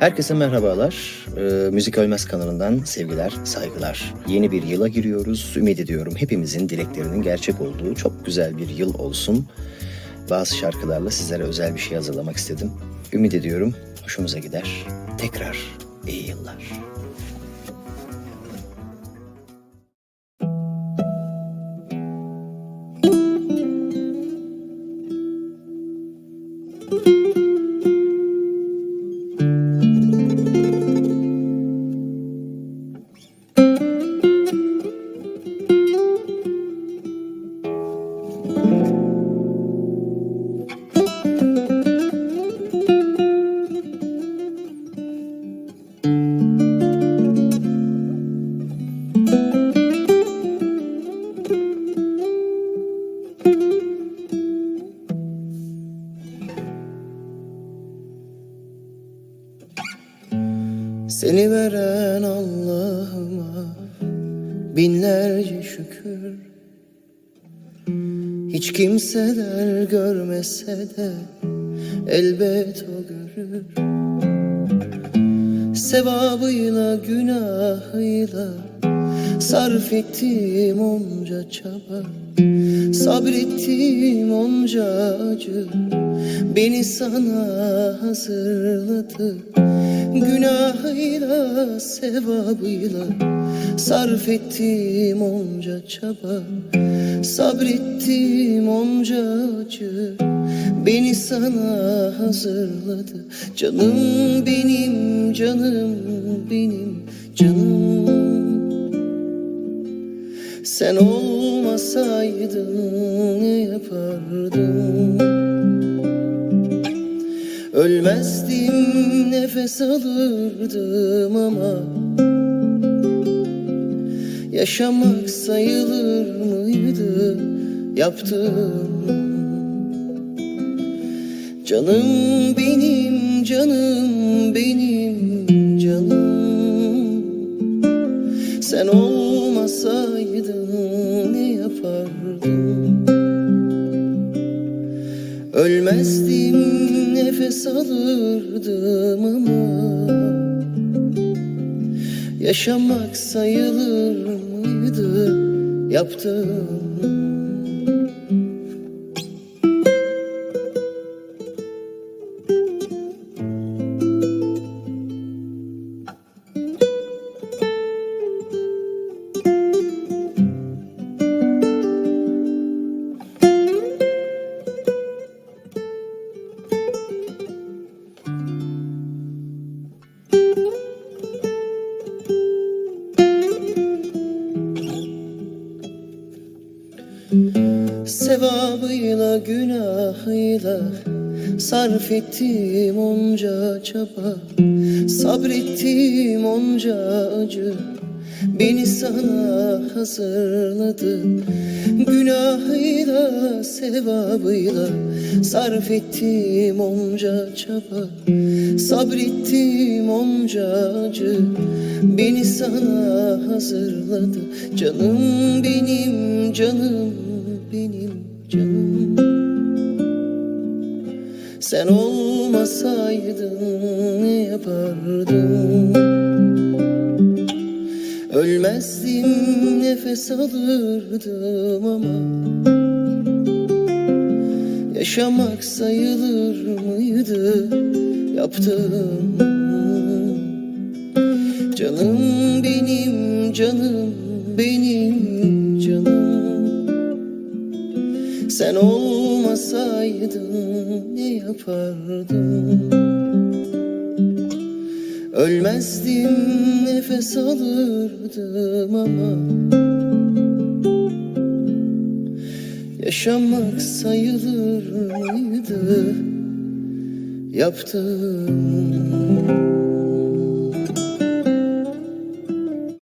Herkese merhabalar. Ee, Müzik Ölmez kanalından sevgiler, saygılar. Yeni bir yıla giriyoruz. Ümit ediyorum hepimizin dileklerinin gerçek olduğu çok güzel bir yıl olsun. Bazı şarkılarla sizlere özel bir şey hazırlamak istedim. Ümit ediyorum hoşunuza gider. Tekrar iyi yıllar. Seni veren Allah'ıma binlerce şükür. Hiç kimseler görmese de elbet o görür. Sevabıyla günahıyla sarf ettiğim onca çaba Sabrettiğim onca acı beni sana hazırladı. Günahıyla sevabıyla sarf ettiğim onca çaba Sabrettiğim onca acı beni sana hazırladı. Canım benim canım benim canım Sen olmasaydın ne yapardım? Ölmezdim nefes alırdım ama Yaşamak sayılır mıydı yaptığım? Canım benim canım benim canım. Sen olmasaydın ne yapardım Ölmezdim nefes alırdım ama Yaşamak sayılır mıydı yaptığım Sevabıyla günahıyla sarf ettiğim onca çaba Sabrettiğim onca acı beni sana hazırladı. Günahıyla sevabıyla sarf ettiğim onca çaba Sabrettiğim onca acı beni sana hazırladı. Canım benim canım benim canım. Sen olmasaydın ne yapardım Ölmezdim nefes alırdım ama Yaşamak sayılır mıydı yaptığım? Canım benim canım benim Sen olmasaydın ne yapardım? Ölmezdim nefes alırdım ama Yaşamak sayılır mıydı yaptığım